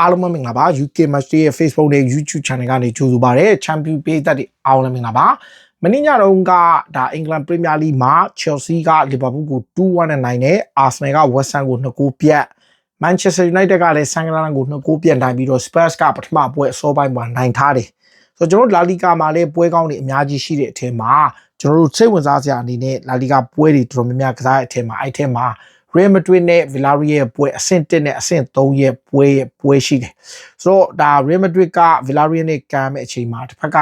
အားလုံးပဲမင်္ဂလာပါ UK Master ရဲ့ Facebook နဲ့ YouTube Channel ကနေကြိုဆိုပါရစေ Champion ပေးသက်တွေအားလုံးမင်္ဂလာပါမနေ့ညတော့ကဒါ England Premier League မှာ Chelsea က Liverpool ကို2-1နဲ့နိုင်တယ် Arsenal က West Ham ကို2ဂိုးပြတ် Manchester United ကလည်း Sunderland ကို2ဂိုးပြတ်နိုင်ပြီးတော့ Spurs ကပထမပွဲအစောပိုင်းမှာနိုင်ထားတယ်ဆိုတော့ကျွန်တော်တို့လာလီဂါမှာလည်းပွဲကောင်းတွေအများကြီးရှိတဲ့အထက်မှာကျွန်တော်တို့စိတ်ဝင်စားစရာအနေနဲ့လာလီဂါပွဲတွေတော်တော်များများကစားတဲ့အထက်မှာအဲ့ထက်မှာ Real Madrid နဲ့ Villarreal ရဲ့ပွဲအဆင့်1နဲ့အဆင့်3ရဲ့ပွဲရဲ့ပွဲရှိတယ်ဆိုတော့ဒါ Real Madrid က Villarreal နဲ့ကမ်းမဲ့အချိန်မှာတစ်ဖက်က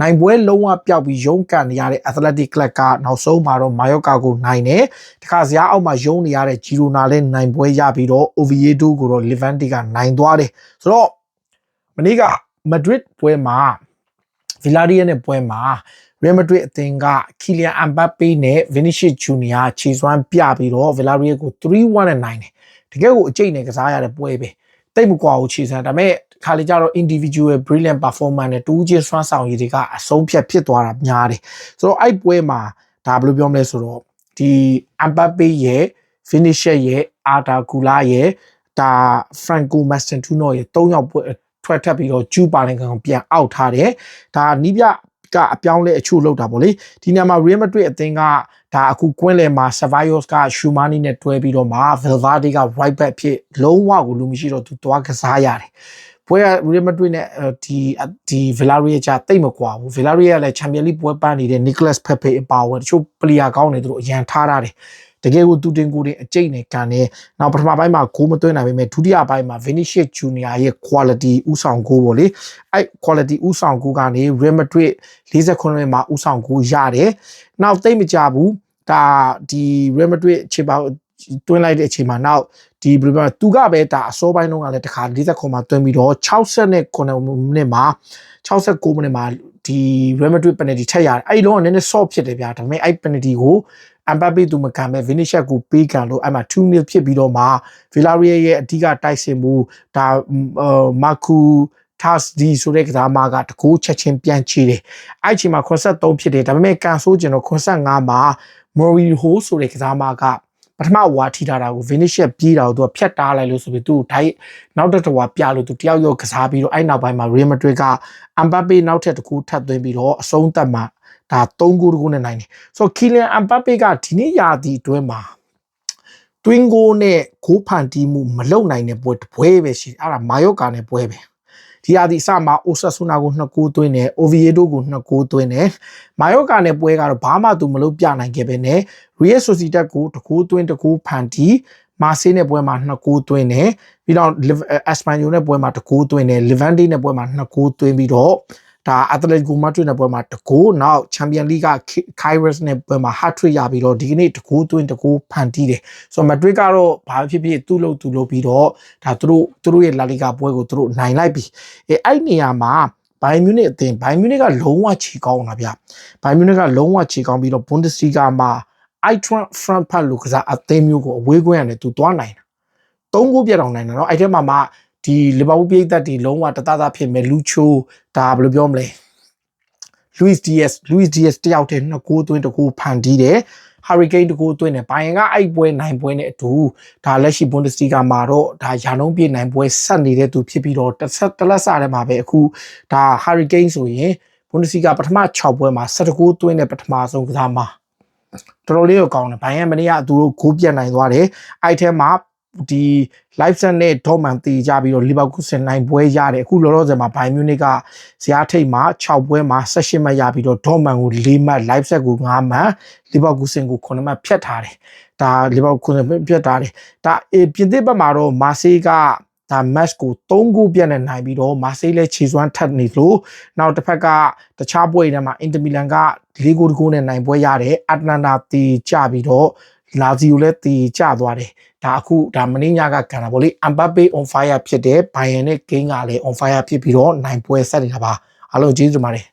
နိုင်ပွဲလုံးဝပျောက်ပြီးရုန်းကန်နေရတဲ့ Athletic Club ကနောက်ဆုံးမှာတော့ Mallorca ကိုနိုင်တယ်တခါစရာအောက်မှာရုန်းနေရတဲ့ Girona လည်းနိုင်ပွဲရပြီးတော့ Oviedo ကိုတော့ Levante ကနိုင်သွားတယ်ဆိုတော့မနေ့က Madrid ပွဲမှာ Villarreal နဲ့ပွဲမှာ Real Madrid အသင်းက Kylian Mbappe နဲ့ Vinicius Junior ခြေစွမ်းပြပြီးတော့ Villarreal ကို3-1နဲ့နိုင်တယ်တကယ်ကိုအကျိတ်နဲ့ကစားရတဲ့ပွဲပဲတိတ်မကွာဘူးခြေစွမ်းဒါပေမဲ့ခါလေကြတော့ individual brilliant performance နဲ့တူးချင်းစွမ်းဆောင်ရည်တွေကအဆုံးဖြတ်ဖြစ်သွားတာများတယ်ဆိုတော့အဲ့ပွဲမှာဒါဘယ်လိုပြောမလဲဆိုတော့ဒီ Mbappe ရဲ့ Vinicius ရဲ့ Arda Güler ရဲ့ဒါ Franco Mastantuono ရဲ့၃ယောက်ပွဲထွက်ထပ်ပြီးတော့ကျူးပါလင်ကောင်ပြန်အောက်ထားတယ်ဒါနီးပြ ကအပြောင်းလဲအချို့လောက်တာပေါ့လေဒီနေရာမှာ Real Madrid အသင်းကဒါအခုကွင်းလယ်မှာ Ceballos က Shumani နဲ့တွဲပြီးတော့မှ Valverde က right back ဖြစ်လုံးဝကိုလူမရှိတော့သူသွားကစားရတယ်ပွဲက Real Madrid နဲ့ဒီဒီ Villarreal ကြာတိတ်မကွာဘူး Villarreal ကလည်း Champions League ပွဲပန်းနေတဲ့ Nicolas Pepe အပါအဝင်တချို့ player ကောင်းနေသူတို့အရန်ထားထားတယ် တကယ်ကိုသူတင်ကိုတင်အကျိတ်နဲ့ကန်နေနောက်ပထမပိုင်းမှာဂိုးမသွင်းနိုင်ပေမဲ့ဒုတိယပိုင်းမှာ Vinicius Junior ရဲ့ quality ဥဆောင်ဂိုးပေါ့လေအဲ့ quality ဥဆောင်ဂိုးကနေ Real Madrid 48မိနစ်မှာဥဆောင်ဂိုးရတယ်နောက်သိမ့်မကြဘူးဒါဒီ Real Madrid ခြေပေါက်တွင်းလိုက်တဲ့အချိန်မှာနောက်ဒီဘယ်လိုပြောသူကပဲဒါအစောပိုင်းတုန်းကလည်းတခါ40ခွန်မှာတွင်းပြီးတော့60နဲ့9မိနစ်မှာ69မိနစ်မှာ ဒီ Real Madrid penalty ထက်ရတယ်အဲ့ဒီလုံးကနည်းနည်း soft ဖြစ်တယ်ဗျာဒါပေမဲ့အဲ့ penalty ကိုအမ်ဘပေသူမကန်မဲ့ဗီနီရှက်ကိုပေးကန်လို့အဲ့မှာ2-0ဖြစ်ပြီးတော့မှဗီလာရီရဲ့အဓိကတိုက်စစ်မှုဒါမာကူ task D ဆိုတဲ့ကစားမကတကူချက်ချင်းပြန်ချီတယ်အဲ့ချိန်မှာ83ဖြစ်တယ်ဒါပေမဲ့ကန်ဆိုးကျင်တော့85မှာ Mourinho ဆိုတဲ့ကစားမက ပထမဝါထိထားတာကို Vinicius ပြေးတာကိုသူကဖြတ်တားလိုက်လို့ဆိုပြီးသူ့ဒိုက်နောက်တစ်တဝါပြလို့သူတယောက်ယောက်ကစားပြီးတော့အဲ့နောက်ပိုင်းမှာ Real Madrid က Mbappe နောက်ထပ်တစ်ခုထပ်သွင်းပြီးတော့အဆုံးသတ်မှာဒါ3ဂိုးတကူနဲ့နိုင်တယ်ဆိုတော့ Kylian Mbappe ကဒီနေ့ရာသီအတွင်းမှာတွင်းကိုနဲ့ဂိုးဖန်တီးမှုမလုံနိုင်တဲ့ပွဲတစ်ပွဲပဲရှိတယ်အဲ့ဒါမာယော့ကာနဲ့ပွဲပဲ ဒီဟာဒီအစမှာအိုဆာဆူနာကို2ဂိုးသွင်းတယ်အိုဗီယေဒိုကို2ဂိုးသွင်းတယ်မာယော့ကာနဲ့ပွဲကတော့ဘာမှသူမလုပ်ပြနိုင်ခဲ့ပဲနဲ့ရီယယ်ဆိုစီတက်ကို2ဂိုးသွင်း2ဂိုးဖန်တီးမာဆေးနဲ့ပွဲမှာ2ဂိုးသွင်းတယ်ပြီးတော့အက်စပန်ယိုနဲ့ပွဲမှာ2ဂိုးသွင်းတယ်လီဗန်တီနဲ့ပွဲမှာ2ဂိုးသွင်းပြီးတော့ ဒါအက်တလက်ကိုမက်ဒရစ်နဲ့ပွဲမှာတကိုးနောက်ချန်ပီယံလိဂ်ကခိုင်ရပ်စ်နဲ့ပွဲမှာဟတ်ထရစ်ရပြီးတော့ဒီကနေ့တကိုးသွင်းတကိုးဖန်တီးတယ်ဆိုတော့မက်ဒရစ်ကတော့ဘာဖြစ်ဖြစ်သူ့လို့သူ့လို့ပြီးတော့ဒါသူတို့သူတို့ရဲ့လာလီဂါပွဲကိုသူတို့နိုင်လိုက်ပြီအဲအဲ့နေရာမှာဘိုင်မြူနစ်အသင်းဘိုင်မြူနစ်ကလုံးဝခြေကောင်းတာဗျဘိုင်မြူနစ်ကလုံးဝခြေကောင်းပြီးတော့ဘွန်ဒက်စလီဂါမှာအိုက်ထရန့်ဖရန့်ဖတ်လို့ကစားအသင်းမျိုးကိုအဝေးကွင်းရတယ်သူသွားနိုင်တာသုံးကိုပြတ်အောင်နိုင်တယ်เนาะအဲ့ထဲမှာမှ ဒီလီဗာပူးပြည်သက်တွေလုံးဝတသားသားဖြစ်မဲ့လူချိုဒါဘယ်လိုပြောမလဲ Luis Diaz Luis Diaz တယောက်တည်းနှစ်ကိုးသွင်းတကူဖန်တီးတယ် Hurricane တကူသွင်းတယ်ဘိုင်ကအဲ့ပွဲနိုင်ပွဲနဲ့အတူဒါလက်ရှိ Bundesliga မှာတော့ဒါရာနှုန်းပြည့်နိုင်ပွဲဆက်နေတဲ့သူဖြစ်ပြီးတော့တစ်ဆက်တစ်လက်စားထဲမှာပဲအခုဒါ Hurricane ဆိုရင် Bundesliga ပထမ6ပွဲမှာ17ဂိုးသွင်းတဲ့ပထမဆုံးကစားမှာတော်တော်လေးကိုကောင်းတယ်ဘိုင်ကမနေ့ကသူတို့ဂိုးပြတ်နိုင်သွားတယ်အဲ့ထဲမှာ ဒီ live set နဲ့ Dortmund တည်ကြပြီးတော့ Leverkusen နိုင်ပွဲရတယ်အခုလောလောဆယ်မှာ Bayern Munich ကဇယားထိပ်မှာ6ပွဲမှာ18မှတ်ရပြီးတော့ Dortmund ကို4မှတ် live set ကို5မှတ် Leverkusen ကို9မှတ်ဖြတ်ထားတယ်ဒါ Leverkusen ဖြတ်ထားတယ်ဒါပြင်သစ်ဘက်မှာတော့ Marseille ကဒါ match ကို3ဂိုးပြတ်နေနိုင်ပြီးတော့မာဆေးလဲခြေစွမ်းထပ်နေလို့နောက်တစ်ဖက်ကတခြားပွဲတွေမှာအင်တာမီလန်က၄ဂိုးတဂိုးနဲ့နိုင်ပွဲရတယ်အတ္တလန်တာတီကြပြီးတော့ လာဇီယိုလည်းတီကျသွားတယ်ဒါအခုဒါမင်းညကကန်တာဗောလေအမ်ဘပေ on fire ဖြစ်တယ်ဘိုင်ယန်နဲ့ဂိမ်းကလည်း on fire ဖြစ်ပြီးတော့နိုင်ပွဲဆက်နေတာပါအားလုံးကျေးဇူးတင်ပါတယ်